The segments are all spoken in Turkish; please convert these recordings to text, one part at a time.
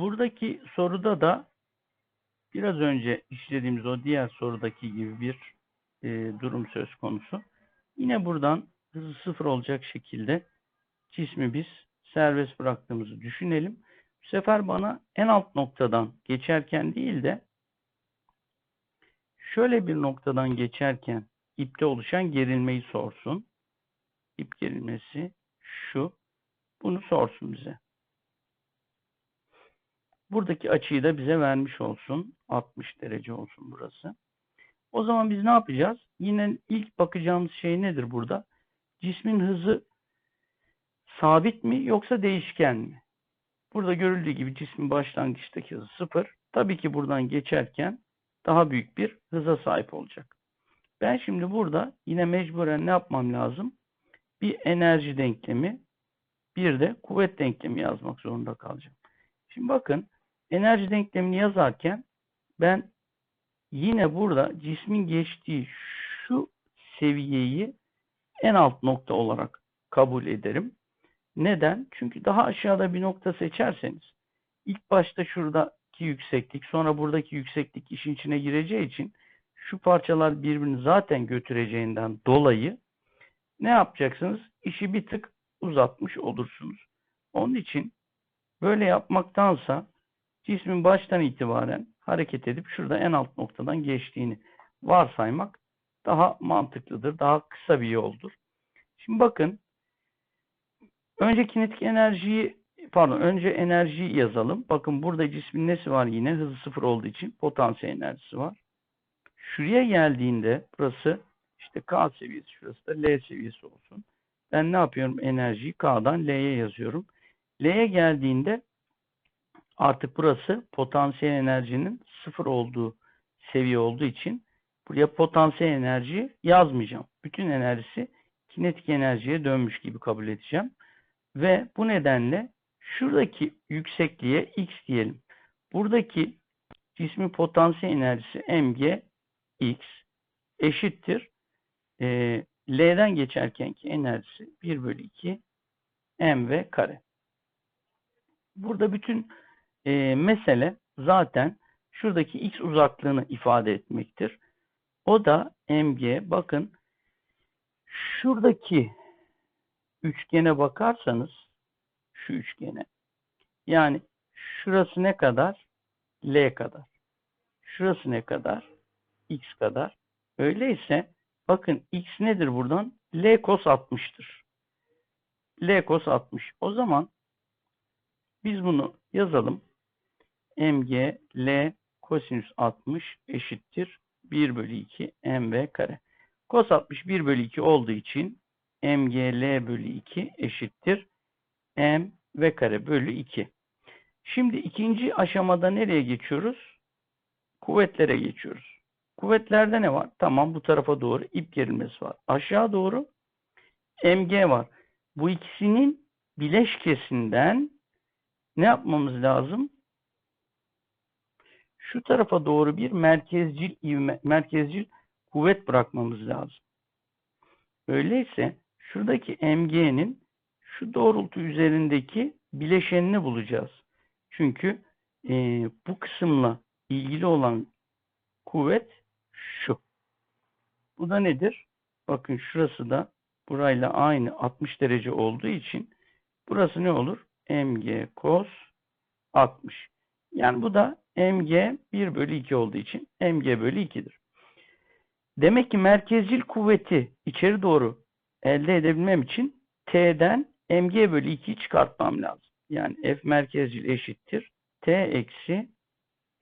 buradaki soruda da biraz önce işlediğimiz o diğer sorudaki gibi bir e, durum söz konusu. Yine buradan hızı sıfır olacak şekilde cismi biz serbest bıraktığımızı düşünelim. Bu sefer bana en alt noktadan geçerken değil de şöyle bir noktadan geçerken ipte oluşan gerilmeyi sorsun. İp gerilmesi şu. Bunu sorsun bize. Buradaki açıyı da bize vermiş olsun. 60 derece olsun burası. O zaman biz ne yapacağız? Yine ilk bakacağımız şey nedir burada? Cismin hızı sabit mi yoksa değişken mi? Burada görüldüğü gibi cismin başlangıçtaki hızı sıfır. Tabii ki buradan geçerken daha büyük bir hıza sahip olacak. Ben şimdi burada yine mecburen ne yapmam lazım? Bir enerji denklemi, bir de kuvvet denklemi yazmak zorunda kalacağım. Şimdi bakın enerji denklemini yazarken ben yine burada cismin geçtiği şu seviyeyi en alt nokta olarak kabul ederim. Neden? Çünkü daha aşağıda bir nokta seçerseniz ilk başta şuradaki yükseklik sonra buradaki yükseklik işin içine gireceği için şu parçalar birbirini zaten götüreceğinden dolayı ne yapacaksınız? İşi bir tık uzatmış olursunuz. Onun için böyle yapmaktansa cismin baştan itibaren hareket edip şurada en alt noktadan geçtiğini varsaymak daha mantıklıdır. Daha kısa bir yoldur. Şimdi bakın önce kinetik enerjiyi pardon önce enerjiyi yazalım. Bakın burada cismin nesi var yine? Hızı sıfır olduğu için potansiyel enerjisi var. Şuraya geldiğinde burası işte K seviyesi şurası da L seviyesi olsun. Ben ne yapıyorum? Enerjiyi K'dan L'ye yazıyorum. L'ye geldiğinde artık burası potansiyel enerjinin sıfır olduğu seviye olduğu için buraya potansiyel enerji yazmayacağım. Bütün enerjisi kinetik enerjiye dönmüş gibi kabul edeceğim. Ve bu nedenle şuradaki yüksekliğe x diyelim. Buradaki cismin potansiyel enerjisi mg x eşittir. E, L'den geçerkenki enerjisi 1 bölü 2 mv kare. Burada bütün e, mesele zaten şuradaki x uzaklığını ifade etmektir. O da mg bakın şuradaki üçgene bakarsanız şu üçgene yani şurası ne kadar? L kadar. Şurası ne kadar? X kadar. Öyleyse bakın X nedir buradan? L cos 60'tır. L cos 60. O zaman biz bunu yazalım. Mg L kosinüs 60 eşittir 1 bölü 2 mv kare. Cos 60 1 bölü 2 olduğu için mgl bölü 2 eşittir m v kare bölü 2. Şimdi ikinci aşamada nereye geçiyoruz? Kuvvetlere geçiyoruz. Kuvvetlerde ne var? Tamam bu tarafa doğru ip gerilmesi var. Aşağı doğru mg var. Bu ikisinin bileşkesinden ne yapmamız lazım? Şu tarafa doğru bir merkezcil merkezcil kuvvet bırakmamız lazım. Öyleyse şuradaki mg'nin şu doğrultu üzerindeki bileşenini bulacağız. Çünkü e, bu kısımla ilgili olan kuvvet şu. Bu da nedir? Bakın şurası da burayla aynı 60 derece olduğu için burası ne olur? mg cos 60. Yani bu da mg 1 bölü 2 olduğu için mg bölü 2'dir. Demek ki merkezcil kuvveti içeri doğru elde edebilmem için T'den mg bölü 2'yi çıkartmam lazım. Yani F merkezcil eşittir. T eksi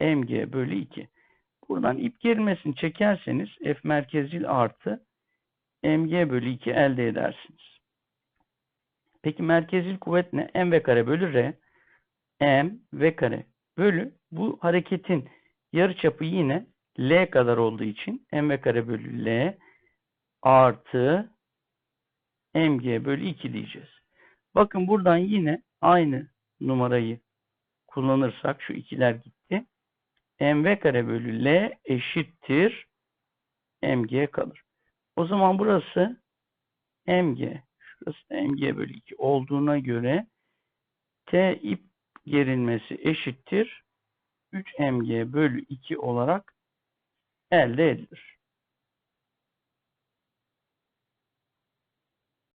mg bölü 2. Buradan ip gerilmesini çekerseniz F merkezcil artı mg bölü 2 elde edersiniz. Peki merkezcil kuvvet ne? m v kare bölü r. m v kare bölü bu hareketin yarıçapı yine L kadar olduğu için mv kare bölü L artı mg bölü 2 diyeceğiz. Bakın buradan yine aynı numarayı kullanırsak şu ikiler gitti. mv kare bölü L eşittir mg kalır. O zaman burası mg şurası mg bölü 2 olduğuna göre t ip gerilmesi eşittir 3 mg bölü 2 olarak elde edilir.